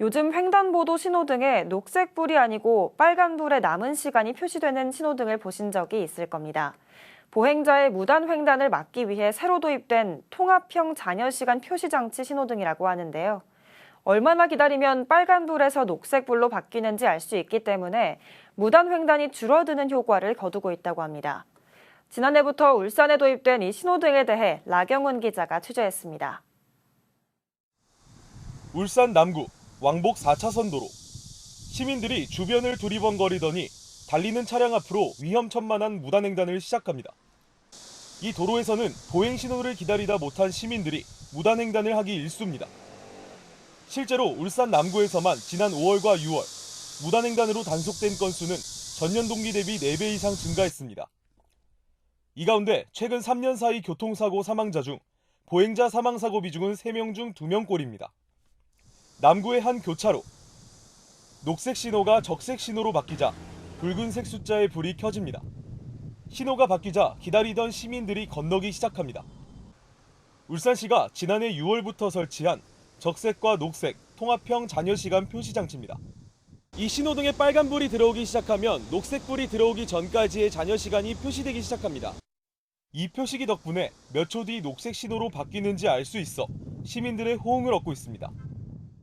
요즘 횡단보도 신호등에 녹색불이 아니고 빨간불에 남은 시간이 표시되는 신호등을 보신 적이 있을 겁니다. 보행자의 무단 횡단을 막기 위해 새로 도입된 통합형 잔여시간 표시장치 신호등이라고 하는데요. 얼마나 기다리면 빨간불에서 녹색불로 바뀌는지 알 수 있기 때문에 무단 횡단이 줄어드는 효과를 거두고 있다고 합니다. 지난해부터 울산에 도입된 이 신호등에 대해 라경훈 기자가 취재했습니다. 울산 남구 왕복 4차선 도로. 시민들이 주변을 두리번거리더니 달리는 차량 앞으로 위험천만한 무단횡단을 시작합니다. 이 도로에서는 보행 신호를 기다리다 못한 시민들이 무단횡단을 하기 일쑤입니다. 실제로 울산 남구에서만 지난 5월과 6월 무단횡단으로 단속된 건수는 전년 동기 대비 4배 이상 증가했습니다. 이 가운데 최근 3년 사이 교통사고 사망자 중 보행자 사망사고 비중은 3명 중 2명꼴입니다. 남구의 한 교차로. 녹색 신호가 적색 신호로 바뀌자 붉은색 숫자의 불이 켜집니다. 신호가 바뀌자 기다리던 시민들이 건너기 시작합니다. 울산시가 지난해 6월부터 설치한 적색과 녹색 통합형 잔여시간 표시 장치입니다. 이 신호등에 빨간불이 들어오기 시작하면 녹색불이 들어오기 전까지의 잔여시간이 표시되기 시작합니다. 이 표시기 덕분에 몇 초 뒤 녹색 신호로 바뀌는지 알 수 있어 시민들의 호응을 얻고 있습니다.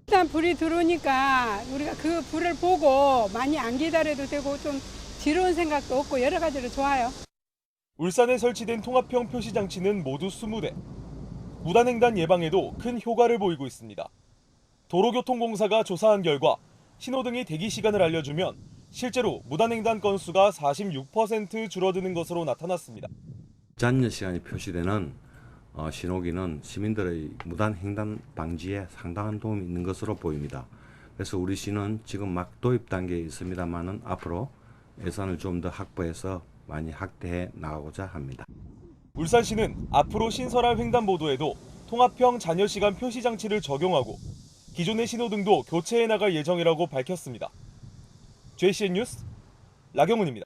일단 불이 들어오니까 우리가 그 불을 보고 많이 안 기다려도 되고 좀 지루한 생각도 없고 여러 가지로 좋아요. 울산에 설치된 통합형 표시 장치는 모두 20대. 무단횡단 예방에도 큰 효과를 보이고 있습니다. 도로교통공사가 조사한 결과 신호등이 대기 시간을 알려주면 실제로 무단횡단 건수가 46% 줄어드는 것으로 나타났습니다. 잔여 시간이 표시되는 어, 신호기는 시민들의 무단 횡단 방지에 상당한 도움이 있는 것으로 보입니다. 그래서 우리 시는 지금 막 도입 단계에 있습니다만은 앞으로 예산을 좀 더 확보해서 많이 확대해 나가고자 합니다. 울산시는 앞으로 신설할 횡단보도에도 통합형 잔여시간 표시 장치를 적용하고 기존의 신호등도 교체해 나갈 예정이라고 밝혔습니다. JCN 뉴스 라경훈입니다.